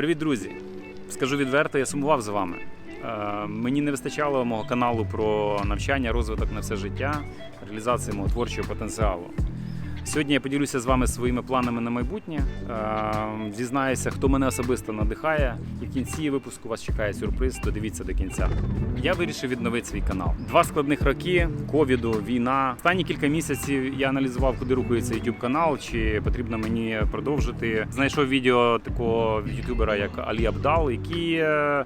Привіт, друзі! Скажу відверто, я сумував з вами. Е, Мені не вистачало мого каналу про навчання, розвиток на все життя, реалізацію мого творчого потенціалу. Сьогодні я поділюся з вами своїми планами на майбутнє. Е, Зізнаюся, хто мене особисто надихає. І в кінці випуску вас чекає сюрприз. Додивіться до кінця. Я вирішив відновити свій канал. Два складних роки ковіду, війна. Останні кілька місяців я аналізував, куди рухається YouTube канал, чи потрібно мені продовжити. Знайшов відео такого ютубера, як Алі Абдал, який, е,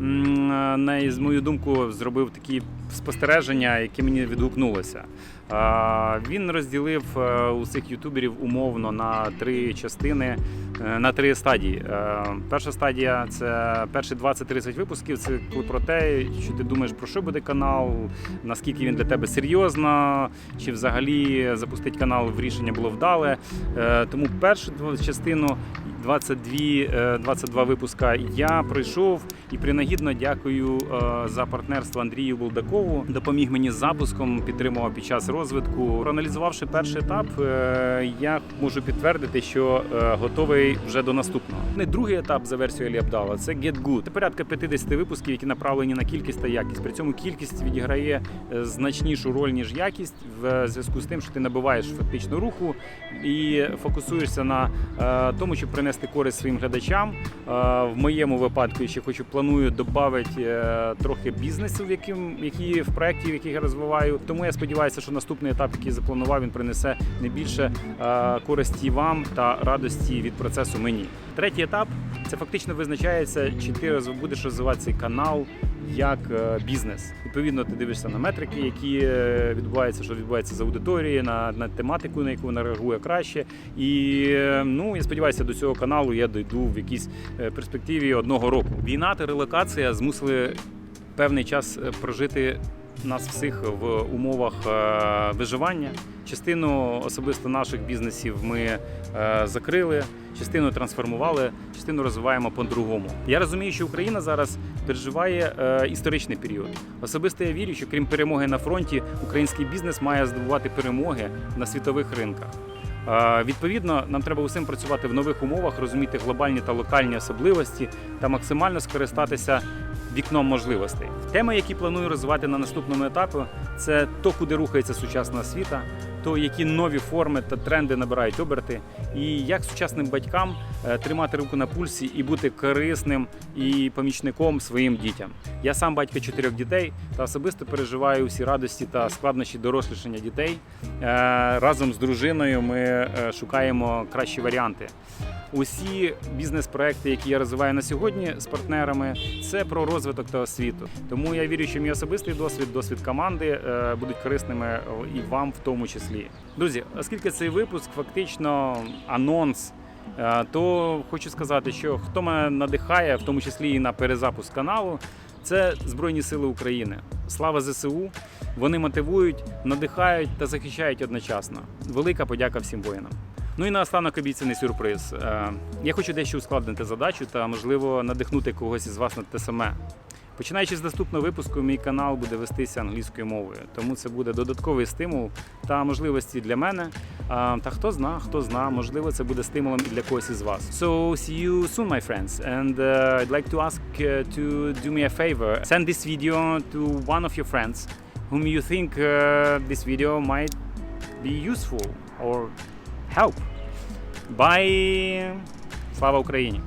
на мою думку, зробив такі спостереження, які мені відгукнулися. Він розділив е, усіх ютуберів умовно на три частини, е, на три стадії. Е, Перша стадія це перші 20-30 випусків. Це про те, що ти думаєш про що буде канал, наскільки він для тебе серйозно, чи взагалі запустити канал в рішення було вдале. Тому першу частину 22, е, 22 випуска я пройшов і принагідно дякую е, за партнерство Андрію Булдакову. Допоміг мені з запуском, підтримував під час розвитку. Проаналізувавши перший етап, е, я можу підтвердити, що е, готовий вже до наступного. Не другий етап за версією Абдала, це Get Good. Це порядка 50 випусків, які направлені на кількість та якість. При цьому кількість відіграє значнішу роль ніж якість в зв'язку з тим, що ти набиваєш фактично руху і фокусуєшся на тому, щоб принести користь своїм глядачам. В моєму випадку я ще хочу планую додати трохи бізнесу, яким які в проєкті, в яких я розвиваю. Тому я сподіваюся, що наступний етап, який запланував, він принесе не більше е, користі вам та радості від процесу мені. Третій етап це фактично визначається, чи ти будеш розвивати цей канал як е, бізнес. Відповідно, ти дивишся на метрики, які е, відбуваються, що відбувається з аудиторією, на, на тематику, на яку вона реагує краще. І е, ну я сподіваюся, до цього каналу я дойду в якійсь перспективі одного року. Війна та релокація змусили певний час прожити. Нас всіх в умовах е, виживання. Частину особисто наших бізнесів ми е, закрили, частину трансформували, частину розвиваємо по-другому. Я розумію, що Україна зараз переживає е, історичний період. Особисто я вірю, що крім перемоги на фронті, український бізнес має здобувати перемоги на світових ринках. Відповідно, нам треба усім працювати в нових умовах, розуміти глобальні та локальні особливості та максимально скористатися вікном можливостей. Теми, які планую розвивати на наступному етапі, це то, куди рухається сучасна освіта, то які нові форми та тренди набирають оберти, і як сучасним батькам е, тримати руку на пульсі і бути корисним і помічником своїм дітям. Я сам батько чотирьох дітей та особисто переживаю всі радості та складнощі дорослішання дітей. Е, Разом з дружиною ми е, шукаємо кращі варіанти. Усі бізнес-проекти, які я розвиваю на сьогодні з партнерами, це про розвиток та освіту. Тому я вірю, що мій особистий досвід, досвід команди е, будуть корисними і вам в тому числі. Друзі, оскільки цей випуск фактично анонс. е, То хочу сказати, що хто мене надихає, в тому числі і на перезапуск каналу, це Збройні Сили України. Слава ЗСУ! Вони мотивують, надихають та захищають одночасно. Велика подяка всім воїнам. Ну і наостанок обіцяний сюрприз. Е, Я хочу дещо ускладнити задачу та, можливо, надихнути когось із вас на те саме. Починаючи з наступного випуску, мій канал буде вестися англійською мовою, тому це буде додатковий стимул та можливості для мене. Та хто зна, хто зна, можливо, це буде стимулом і для когось із вас. So see you soon, my friends. And uh, I'd like to ask to do me a favor. Send this video to one of your friends whom you think uh, this video might be useful or help. Bye! Слава Україні!